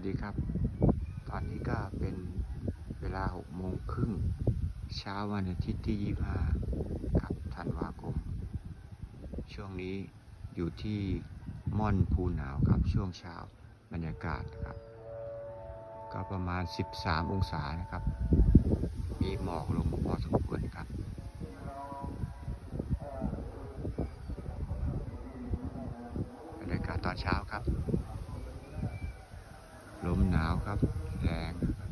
วัสดีครับ ตอนนี้ก็เป็นเวลา6โมงครึ่งเช้าวันอาทิตย์ที่ 25ครับธันวาคม ช่วงนี้อยู่ที่ม่อนภูหนาวครับช่วงเช้าบรรยากาศครับ ก็ประมาณ 13 องศานะครับ มีหมอกลงพอสมควรครับบรรยากาศตอนเช้าครับ ลมหนาวครับ แรงครับ